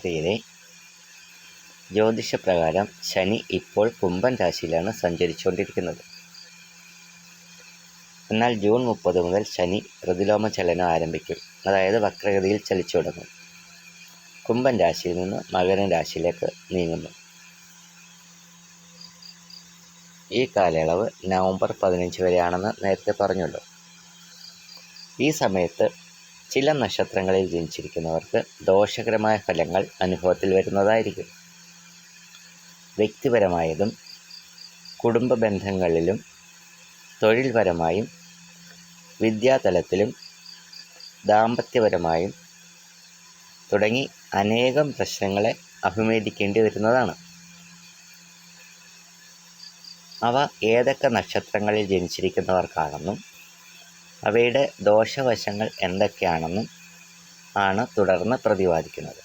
പ്രിയരെ ജ്യോതിഷപ്രകാരം ശനി ഇപ്പോൾ കുംഭൻ രാശിയിലാണ് സഞ്ചരിച്ചുകൊണ്ടിരിക്കുന്നത്. എന്നാൽ ജൂൺ മുപ്പത് മുതൽ ശനി പ്രതിലോമ ചലനം ആരംഭിക്കും. അതായത് വക്രഗതിയിൽ ചലിച്ചു തുടങ്ങും കുംഭൻ രാശിയിൽ നിന്ന് മകരൻ രാശിയിലേക്ക് നീങ്ങുന്നു. ഈ കാലയളവ് നവംബർ പതിനഞ്ച് വരെയാണെന്ന് നേരത്തെ പറഞ്ഞല്ലോ. ഈ സമയത്ത് ചില നക്ഷത്രങ്ങളിൽ ജനിച്ചിരിക്കുന്നവർക്ക് ദോഷകരമായ ഫലങ്ങൾ അനുഭവത്തിൽ വരുന്നതായിരിക്കും. വ്യക്തിപരമായതും കുടുംബ ബന്ധങ്ങളിലും തൊഴിൽപരമായും വിദ്യാതലത്തിലും ദാമ്പത്യപരമായും തുടങ്ങി അനേകം പ്രശ്നങ്ങളെ അഭിമുഖീകരിക്കേണ്ടി വരുന്നതാണ്. അവ ഏതൊക്കെ നക്ഷത്രങ്ങളിൽ ജനിച്ചിരിക്കുന്നവർക്കാണെന്നും അവയുടെ ദോഷവശങ്ങൾ എന്തൊക്കെയാണെന്നും ആണ് തുടർന്ന് പ്രതിപാദിക്കുന്നത്.